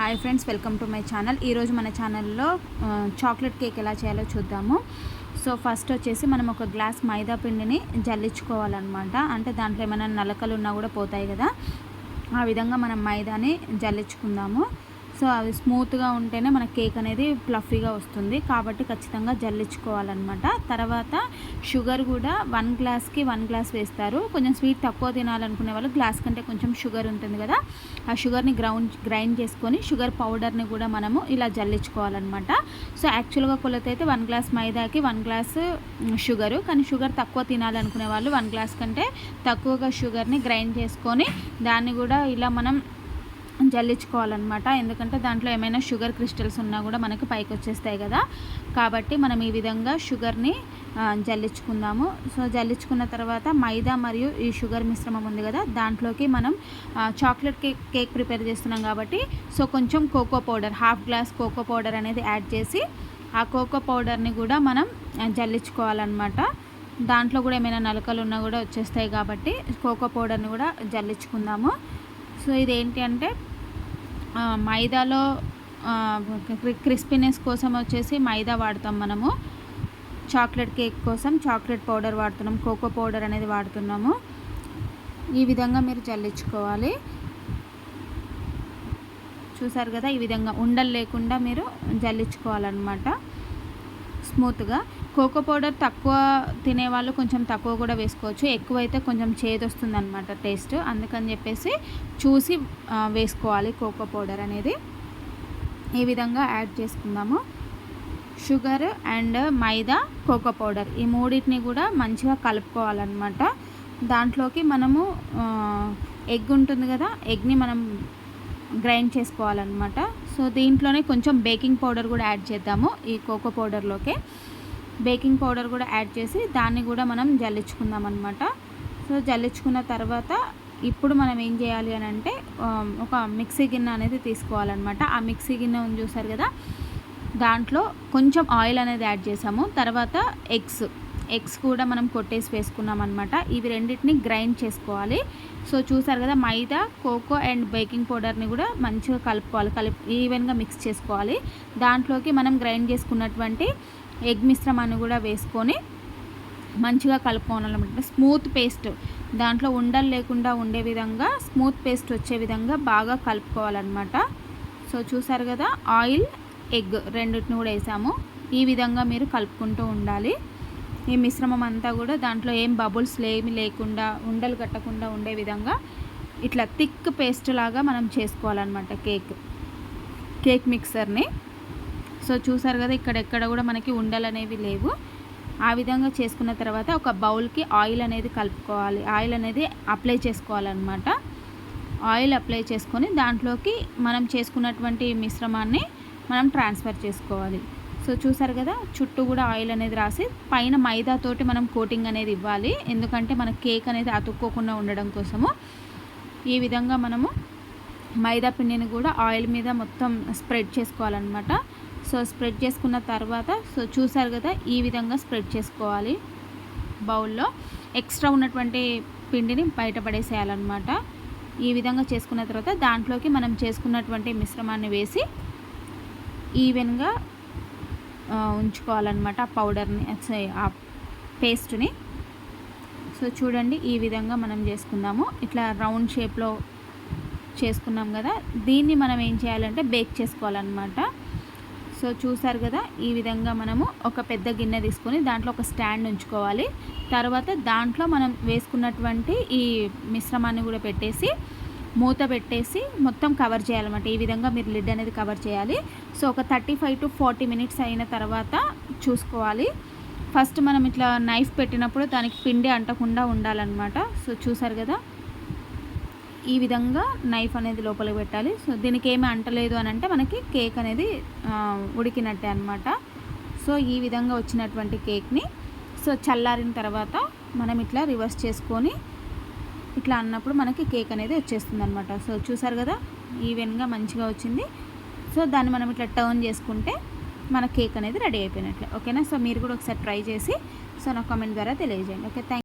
Hi friends welcome to my channel. ఈరోజు మన ఛానల్లో చాక్లెట్ కేక్ ఎలా చేయాలో చూద్దాము. సో ఫస్ట్ వచ్చేసి మనం ఒక గ్లాస్ మైదా పిండిని జల్లించుకోవాలన్నమాట. అంటే దాంట్లో ఏమైనా నలకలు ఉన్నా కూడా పోతాయి కదా. ఆ విధంగా మనం మైదాని జల్లించుకుందాము. సో అవి స్మూత్గా ఉంటేనే మన కేక్ అనేది ప్లఫీగా వస్తుంది. కాబట్టి ఖచ్చితంగా జల్లించుకోవాలన్నమాట. తర్వాత షుగర్ కూడా వన్ గ్లాస్కి వన్ గ్లాస్ వేస్తారు. కొంచెం స్వీట్ తక్కువ తినాలనుకునే వాళ్ళు గ్లాస్ కంటే కొంచెం షుగర్ ఉంటుంది కదా. ఆ షుగర్ని గ్రౌండ్ గ్రైండ్ చేసుకొని షుగర్ పౌడర్ని కూడా మనము ఇలా జల్లించుకోవాలన్నమాట. సో యాక్చువల్గా కొలత అయితే వన్ గ్లాస్ మైదాకి వన్ గ్లాస్ షుగరు. కానీ షుగర్ తక్కువ తినాలనుకునే వాళ్ళు వన్ గ్లాస్ కంటే తక్కువగా షుగర్ని గ్రైండ్ చేసుకొని దాన్ని కూడా ఇలా మనం జల్లించుకోవాలన్నమాట. ఎందుకంటే దాంట్లో ఏమైనా షుగర్ క్రిస్టల్స్ ఉన్నా కూడా మనకి పైకి వచ్చేస్తాయి కదా. కాబట్టి మనం ఈ విధంగా షుగర్ని జల్లించుకుందాము. సో జల్లించుకున్న తర్వాత మైదా మరియు ఈ షుగర్ మిశ్రమం ఉంది కదా దాంట్లోకి మనం చాక్లెట్ కేక్ కేక్ ప్రిపేర్ చేస్తున్నాం కాబట్టి సో కొంచెం cocoa powder half glass cocoa powder అనేది యాడ్ చేసి ఆ కోకో పౌడర్ని కూడా మనం జల్లించుకోవాలన్నమాట. దాంట్లో కూడా ఏమైనా నలకలు ఉన్నా కూడా వచ్చేస్తాయి కాబట్టి కోకో పౌడర్ని కూడా జల్లించుకుందాము. సో ఇదేంటి అంటే మైదాలో క్రిస్పీనెస్ కోసం వచ్చేసి మైదా వాడతాం మనము. చాక్లెట్ కేక్ కోసం చాక్లెట్ పౌడర్ వాడుతున్నాం కోకో పౌడర్ అనేది వాడుతున్నాము. ఈ విధంగా మీరు చల్లించుకోవాలి చూసారు కదా ఈ విధంగా ఉండలు లేకుండా మీరు జల్లించుకోవాలన్నమాట. స్మూత్గా కోకో పౌడర్ తక్కువ తినేవాళ్ళు కొంచెం తక్కువ కూడా వేసుకోవచ్చు. ఎక్కువైతే కొంచెం చేదు వస్తుంది అనమాట టేస్ట్ అందుకని చెప్పేసి చూసి వేసుకోవాలి కోకో పౌడర్ అనేది. ఈ విధంగా యాడ్ చేసుకుందాము. షుగర్ అండ్ మైదా కోకో పౌడర్ ఈ మూడింటిని కూడా మంచిగా కలుపుకోవాలన్నమాట. దాంట్లోకి మనము ఎగ్ ఉంటుంది కదా ఎగ్ని మనం గ్రైండ్ చేసుకోవాలన్నమాట. సో దీంట్లోనే కొంచెం బేకింగ్ పౌడర్ కూడా యాడ్ చేద్దాము ఈ కోకో పౌడర్లోకి. బేకింగ్ పౌడర్ కూడా యాడ్ చేసి దాన్ని కూడా మనం జల్లించుకుందాం అనమాట సో జల్లించుకున్న తర్వాత ఇప్పుడు మనం ఏం చేయాలి అని అంటే ఒక మిక్సీ గిన్నె అనేది తీసుకోవాలన్నమాట. ఆ మిక్సీ గిన్నె ఉంది చూసారు కదా దాంట్లో కొంచెం ఆయిల్ అనేది యాడ్ చేసాము. తర్వాత ఎగ్స్. ఎగ్స్ కూడా మనం కొట్టేసి వేసుకున్నాం అనమాట ఇవి రెండింటిని గ్రైండ్ చేసుకోవాలి. సో చూసారు కదా మైదా కోకో అండ్ బేకింగ్ పౌడర్ని కూడా మంచిగా కలుపుకోవాలి. కలిపి ఈవెన్గా మిక్స్ చేసుకోవాలి. దాంట్లోకి మనం గ్రైండ్ చేసుకున్నటువంటి ఎగ్ మిశ్రమాన్ని కూడా వేసుకొని మంచిగా కలుపుకోవాలన్నమాట. స్మూత్ పేస్ట్ దాంట్లో ఉండలు లేకుండా ఉండే విధంగా స్మూత్ పేస్ట్ వచ్చే విధంగా బాగా కలుపుకోవాలన్నమాట. సో చూసారు కదా ఆయిల్ ఎగ్ రెండింటిని కూడా వేసాము. ఈ విధంగా మీరు కలుపుకుంటూ ఉండాలి. ఈ మిశ్రమం అంతా కూడా దాంట్లో ఏం బబుల్స్ ఏమి లేకుండా ఉండలు కట్టకుండా ఉండే విధంగా ఇట్లా థిక్ పేస్ట్ లాగా మనం చేసుకోవాలన్నమాట కేక్. కేక్ మిక్సర్ని. సో చూసారు కదా ఇక్కడ ఎక్కడ కూడా మనకి ఉండలు అనేవి లేవు. ఆ విధంగా చేసుకున్న తర్వాత ఒక బౌల్కి ఆయిల్ అనేది కలుపుకోవాలి. ఆయిల్ అనేది అప్లై చేసుకోవాలన్నమాట. ఆయిల్ అప్లై చేసుకొని దాంట్లోకి మనం చేసుకున్నటువంటి మిశ్రమాన్ని మనం ట్రాన్స్ఫర్ చేసుకోవాలి. సో చూసారు కదా చుట్టూ కూడా ఆయిల్ అనేది రాసి పైన మైదాతోటి మనం కోటింగ్ అనేది ఇవ్వాలి. ఎందుకంటే మన కేక్ అనేది అతుక్కోకుండా ఉండడం కోసము ఈ విధంగా మనము మైదా పిండిని కూడా ఆయిల్ మీద మొత్తం స్ప్రెడ్ చేసుకోవాలన్నమాట. సో స్ప్రెడ్ చేసుకున్న తర్వాత సో చూసారు కదా ఈ విధంగా స్ప్రెడ్ చేసుకోవాలి బౌల్లో. ఎక్స్ట్రా ఉన్నటువంటి పిండిని బయటపడేసేయాలన్నమాట ఈ విధంగా చేసుకున్న తర్వాత దాంట్లోకి మనం చేసుకున్నటువంటి మిశ్రమాన్ని వేసి ఈవెన్గా ఉంచుకోవాలన్నమాట ఆ పౌడర్ని ఆ పేస్ట్ని సో చూడండి ఈ విధంగా మనం చేసుకుందాము. ఇట్లా రౌండ్ షేప్లో చేసుకున్నాం కదా దీన్ని మనం ఏం చేయాలంటే బేక్ చేసుకోవాలన్నమాట. సో చూసారు కదా ఈ విధంగా మనము ఒక పెద్ద గిన్నె తీసుకొని దాంట్లో ఒక స్టాండ్ ఉంచుకోవాలి. తర్వాత దాంట్లో మనం వేసుకున్నటువంటి ఈ మిశ్రమాన్ని కూడా పెట్టేసి మూత పెట్టేసి మొత్తం కవర్ చేయాలన్నమాట. ఈ విధంగా మీరు లిడ్ అనేది కవర్ చేయాలి. సో ఒక thirty five to forty minutes అయిన తర్వాత చూసుకోవాలి. ఫస్ట్ మనం ఇట్లా నైఫ్ పెట్టినప్పుడు దానికి పిండి అంటకుండా ఉండాలన్నమాట. సో చూసారు కదా? ఈ విధంగా నైఫ్ అనేది లోపలికి పెట్టాలి. సో దీనికి ఏమీ అంటలేదు అని అంటే మనకి కేక్ అనేది ఉడికినట్టే అనమాట సో ఈ విధంగా వచ్చినటువంటి కేక్ని సో చల్లారిన తర్వాత మనం ఇట్లా రివర్స్ చేసుకొని ఇట్లా అన్నప్పుడు మనకి కేక్ అనేది వచ్చేస్తుంది అనమాట సో చూసారు కదా? ఈవెన్గా మంచిగా వచ్చింది. సో దాన్ని మనం ఇట్లా టర్న్ చేసుకుంటే మన కేక్ అనేది రెడీ అయిపోయినట్లే. ఓకేనా? సో మీరు కూడా ఒకసారి ట్రై చేసి సో నా కామెంట్ ద్వారా తెలియజేయండి. Okay thank